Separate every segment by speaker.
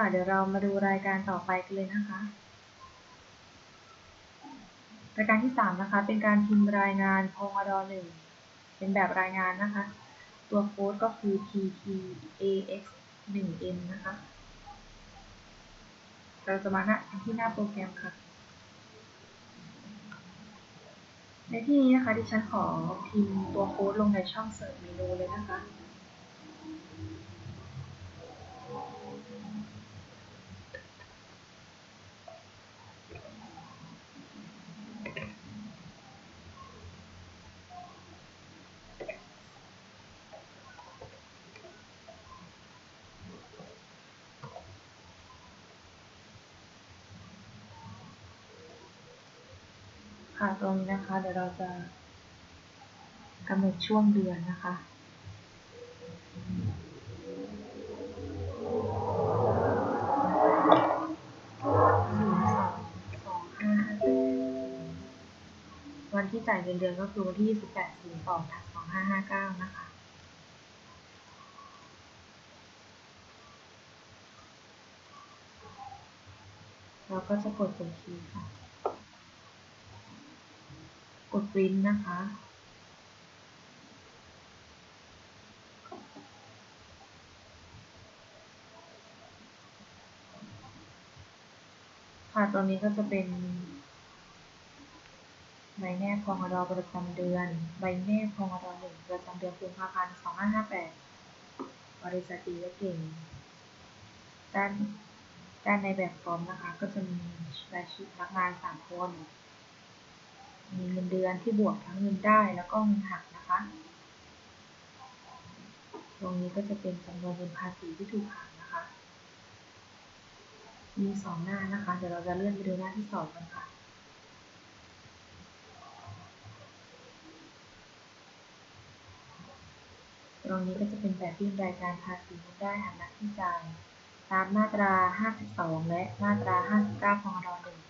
Speaker 1: ค่ะ เดี๋ยวเรามาดูรายการต่อไปกันเลยนะคะ รายการที่ 3 นะคะ เป็นการพิมพ์รายงานพงดหนึ่งเป็นแบบรายงานนะคะ ตัวโค้ดก็คือ ttax 1 n นะคะ เราจะมาหน้าที่หน้าโปรแกรมค่ะ ในที่นี้นะคะที่ฉันขอพิมพ์ตัวโค้ดลงในช่องเสิร์ชเมนูเลยนะคะ ค่ะตรงนี้นะคะ เดี๋ยวเราจะกำหนดช่วงเดือนนะคะศูนย์สองสองห้าวันที่จ่ายเงินเดือนก็คือวันที่ยี่สิบแปดศูนย์สองทับสองห้าห้าเก้านะคะเราก็จะกดตัวคีย์ค่ะ ดปริ้นนะคะ ค่ะตรงนี้ก็จะเป็น ใบแนบพงอดประจำเดือน ใบแนบพงอดหนึ่งประจำเดือนกุมภาพันธ์สองห้าห้าแปดบริษัทดีและเก่ง ด้านด้านในแบบฟอร์มนะคะ ก็จะมีรายชื่อพนักงานสามคน เดือนที่บวกทั้งเงินได้แล้วก็เงินหักนะคะ ตรงนี้ก็จะเป็นจำนวนเงินภาษีที่ถูกหักนะคะ มีสองหน้านะคะ เดี๋ยวเราจะเลื่อนไปดูหน้าที่สองกันค่ะตรงนี้ก็จะเป็นแบบยื่นรายการภาษีเงินได้หักหน้าที่จ่ายตามมาตรา 52 และมาตรา 59พงด1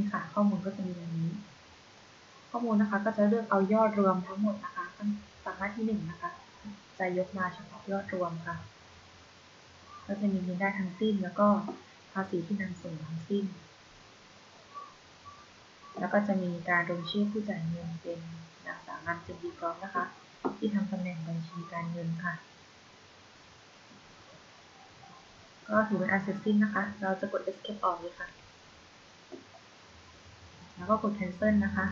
Speaker 1: นี่ค่ะ ข้อมูลก็จะมีแบบนี้ ข้อมูลนะคะก็จะเลือกเอายอดรวมทั้งหมดนะคะจากหน้าที่หนึ่งนะคะ จะยกมาเฉพาะยอดรวมค่ะ ก็จะมีเงินได้ทั้งสิ้น แล้วก็ภาษีที่นำส่งทั้งสิ้น แล้วก็จะมีการลงชื่อผู้จ่ายเงินเป็นนางสาวนันจินดีกรอบนะคะ ที่ทำตำแหน่งบัญชีการเงินค่ะ ก็ถือเป็นอันเสร็จสิ้นนะคะ เราจะกด escape ออกเลยค่ะ ก็กด cancel นะคะ